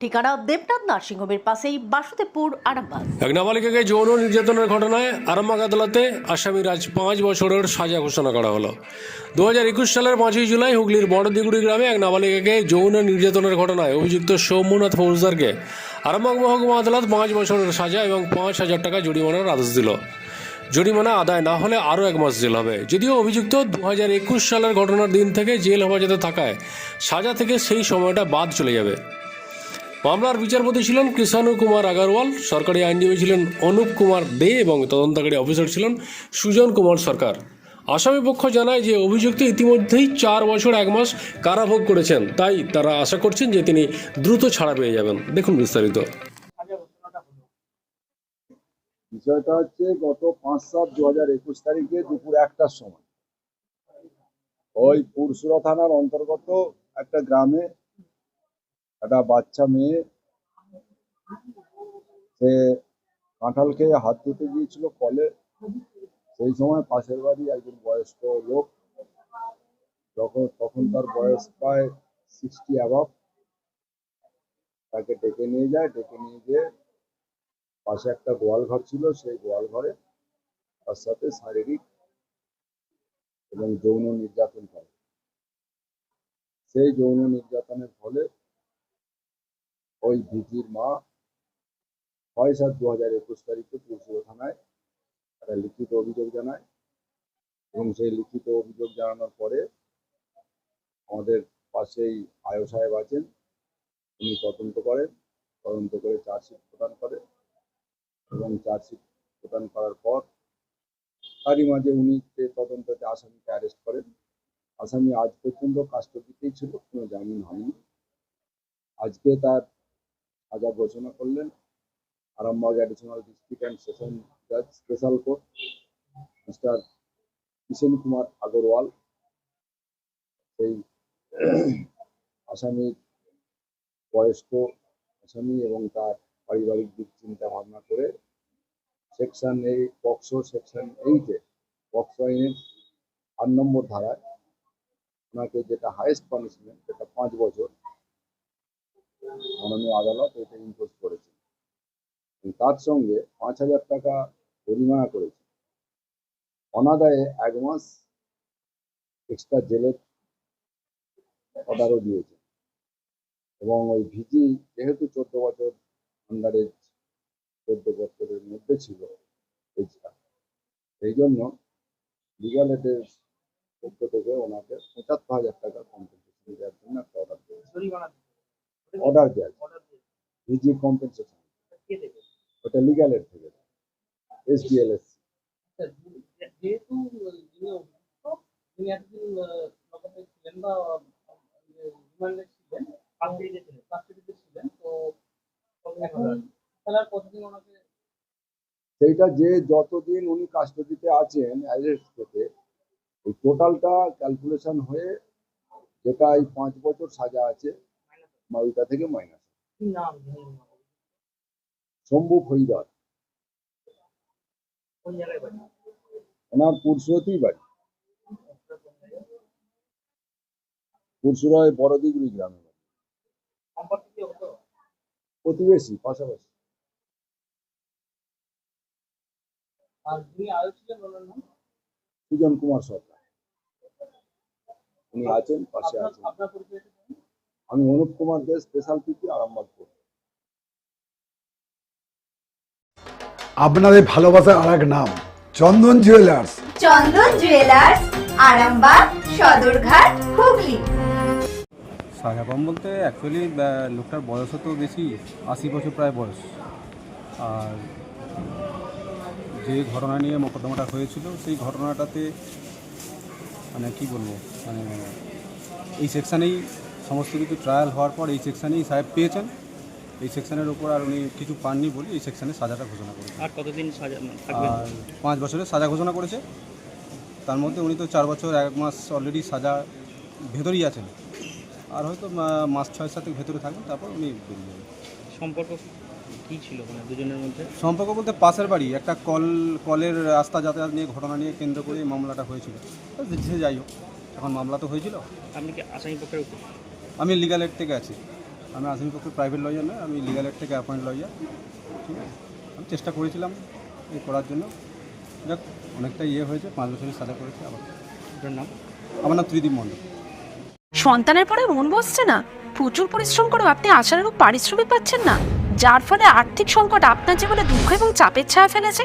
ঠিকানা দেবনাথ নার্সিংহোমের পাশেই বাসুদেবপুর, আরামবাগ। এক নাবালিকাকে যৌন নির্যাতনের ঘটনায় আরামবাগ আদালতে আসামির আজ পাঁচ বছরের সাজা ঘোষণা করা হলো। দু হাজার একুশ সালের পাঁচই জুলাই হুগলির বড়দিগুড়ি গ্রামে এক নাবালিকাকে যৌন নির্যাতনের ঘটনায় অভিযুক্ত সৌম্যনাথ ফৌজদারকে আরামবাগ মহকুমা আদালত পাঁচ বছরের সাজা এবং পাঁচ হাজার টাকা জরিমানার আদেশ দিল। জরিমানা আদায় না হলে আরও এক মাস জেল হবে। যদিও অভিযুক্ত দু হাজার একুশ সালের ঘটনার দিন থেকে জেল হেফাজতে থাকায় সাজা থেকে সেই সময়টা বাদ চলে যাবে। মামলার বিচারপতি ছিলেন কৃষাণু কুমার আগরওয়াল, সরকারি আইনজীবী ছিলেন অনুপ কুমার দে এবং তদন্তকারী অফিসার ছিলেন সুজন কুমার সরকার। আসামি পক্ষ জানায় যে অভিযুক্ত ইতিমধ্যেই চার বছর এক মাস কারাভোগ করেছেন। তাই তারা আশা করছেন যে তিনি দ্রুত ছাড়া পেয়ে যাবেন। দেখুন বিস্তারিত। বিষয়টা হচ্ছে গত পাঁচ সাত দু হাজার একুশ তারিখে দুপুর একটার সময়। ওই পুরসুরা থানার অন্তর্গত একটা গ্রামে একটা বাচ্চা মেয়ে, সে কাঁঠাল খেয়ে হাত ধুতে গিয়েছিল কলে। সেই সময় পাশের বাড়ি একজন বয়স্ক লোক, যখন তখন তার বয়স প্রায় সিক্সটি অ্যাভাব তাকে ডেকে নিয়ে যায়, ডেকে নিয়ে গিয়ে পাশে একটা গোয়াল ঘর ছিল, সেই গোয়াল ঘরে তার সাথে শারীরিক এবং যৌন নির্যাতন করে। সেই যৌন নির্যাতনের ফলে ওই ভিজির মা ছয় সাত দু হাজার একুশ তারিখে পুরসুর থানায়। একটা লিখিত অভিযোগ জানায় এবং সেই লিখিত অভিযোগ জানানোর পরে আমাদের পাশেই আয়ো সাহেব আছেন, উনি তদন্ত করেন, তদন্ত করে চার্জশিট প্রদান করে এবং চার্জশিট প্রদান করার পর তারই মাঝে উনি তদন্ততে আসামিকে অ্যারেস্ট করেন। আসামি আজ পর্যন্ত কাস্টডিতেই ছিল, কোনো জামিন হয়নি। আজকে তার সাজা ঘোষণা করলেন। Arambagh additional district and session জাজ special court mister Kishen Kumar Agarwal. সেই আসামির বয়স্ক আসামি এবং তার পারিবারিক দিক চিন্তা ভাবনা করে সেকশন এই পক্সো সেকশন এইটে পক্সো আইনের আট নম্বর ধারায় ওনাকে যেটা হায়েস্ট পানিশমেন্ট সেটা পাঁচ বছর মাননীয় আদালত এটা ইম্পোজ করেছে। তার সঙ্গে পাঁচ হাজার টাকা জরিমানা করেছে। অনাদায়ে এক মাস এক্সট্রা জেলের অর্ডারও দিয়েছে। এবং ওই ভিজি যেহেতু চোদ্দ বছর আন্ডার চোদ্দ বছরের মধ্যে ছিল সেই জন্য লিগাল এডের পক্ষ থেকে ওনাকে পঁচাত্তর হাজার টাকা কম্পেনসেশন দেওয়ার জন্য একটা অর্ডার দিয়েছে। অর্ডার দেওয়া ভিজি কম্পেনসেশন ওটা লিগ্যাল এর থেকে। এস ডিএলএস যেহেতু যিনি তিনি এতদিন ছিলেন বা রিমান্ডে ছিলেন কাস্টডিতে ছিলেন তো এখন খেলার কতদিন ওনাকে সেইটা যে যতদিন উনি কাস্টডিতে আছেন অ্যারেস্ট থেকে ওই টোটালটা ক্যালকুলেশন হয়ে যেটা এই পাঁচ বছর সাজা আছে বা থেকে মাইনাস শম্ভু ফৈদার ওনার পুরসুরতেই বাড়ি। পুরসুরায় বড়দিগুড়ি গ্রামে প্রতিবেশী পাশাপাশি। সুজন কুমার সরকার। উনি আছেন পাশে আছেন। আমি Anup Kumar Dey special PP Arambagh court. আপনাদের ভালোবাসার আর এক নাম চন্দন জুয়েলার্স চন্দন জুয়েলার্স আরামবাগ সদরঘাট হুগলি। সাজা কম বলতে অ্যাকচুয়ালি লোকটার বয়সও তো বেশি আশি বছর প্রায় বয়স। আর যে ঘটনা নিয়ে মোকদ্দমাটা হয়েছিল সেই ঘটনাটাতে মানে কি বলব মানে এই সেকশানেই সমস্ত কিছু ট্রায়াল হওয়ার পর এই সেকশানেই সাহেব পেয়েছেন। এই সেকশনের ওপর আর উনি কিছু পাননি বলে এই সেকশনে সাজাটা ঘোষণা করেছেন। আর কতদিন সাজা আর পাঁচ বছরের সাজা ঘোষণা করেছে। তার মধ্যে উনি তো চার বছর এক মাস অলরেডি সাজা ভেতরেই আছেন। আর হয়তো মাস ছয় সাথে ভেতরে থাকবেন তারপর উনি বেরিয়ে যাবেন। সম্পর্ক কি ছিল মানে দুজনের মধ্যে? সম্পর্ক বলতে পাশের বাড়ি একটা কল কলের রাস্তা যাতায়াত নিয়ে ঘটনা নিয়ে কেন্দ্র করে মামলাটা হয়েছিল। সে যাই হোক এখন মামলা তো হয়েছিল। আপনি কি আসামি পক্ষের? আমি লিগাল এড থেকে আছি। আমি আসামি পক্ষে প্রাইভেট লয়ার নয় আমি লিগাল এড থেকে অ্যাপয়েন্ট লয়ার ঠিক আছে? আমি চেষ্টা করেছিলাম এই করার জন্য। যাক, অনেকটা ইয়ে হয়েছে, পাঁচ বছরের সাথে করেছে আবার। আপনার নাম? আমার নাম ত্রিদীপ মণ্ডল। সন্তানের পরে মন বসছে না? প্রচুর পরিশ্রম করেও আপনি আশানুরূপ পারিশ্রমিক পাচ্ছেন না? যার ফলে আর্থিক সংকট আপনার জীবনে দুঃখ এবং চাপের ছায়া ফেলেছে?